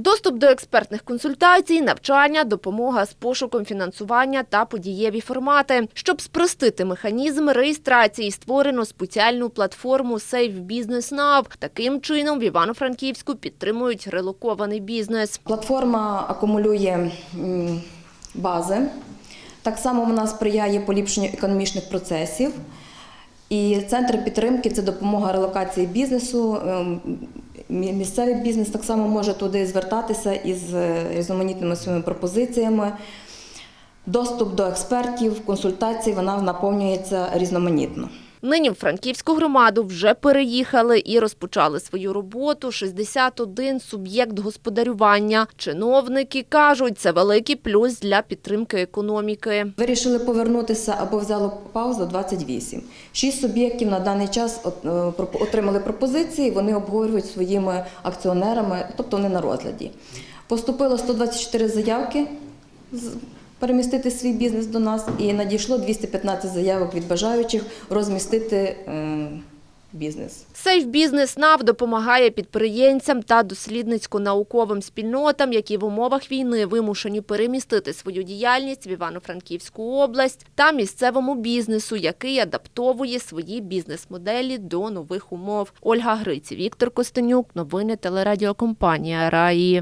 Доступ до експертних консультацій, навчання, допомога з пошуком фінансування та подієві формати. Щоб спростити механізм реєстрації, створено спеціальну платформу Safe Business Now. Таким чином в Івано-Франківську підтримують релокований бізнес. Платформа акумулює бази. Так само вона сприяє поліпшенню економічних процесів. І центр підтримки це допомога релокації бізнесу. Мі- Місцевий бізнес так само може туди звертатися із е, різноманітними своїми пропозиціями. Доступ до експертів, консультацій вона наповнюється різноманітно. Нині в Франківську громаду вже переїхали і розпочали свою роботу 61 суб'єкт господарювання. Чиновники кажуть, це великий плюс для підтримки економіки. Вирішили повернутися або взяло паузу 28. Шість суб'єктів на даний час е, отримали пропозиції, вони обговорюють своїми акціонерами, тобто вони на розгляді. Поступило 124 заявки перемістити свій бізнес до нас, і надійшло 215 заявок від бажаючих розмістити е, бізнес. Сейф Бізнес НАВ допомагає підприємцям та дослідницько-науковим спільнотам, які в умовах війни вимушені перемістити свою діяльність в Івано-Франківську область та місцевому бізнесу, який адаптовує свої бізнес-моделі до нових умов. Ольга Гриць, Віктор Костенюк, новини телерадіокомпанія Раї.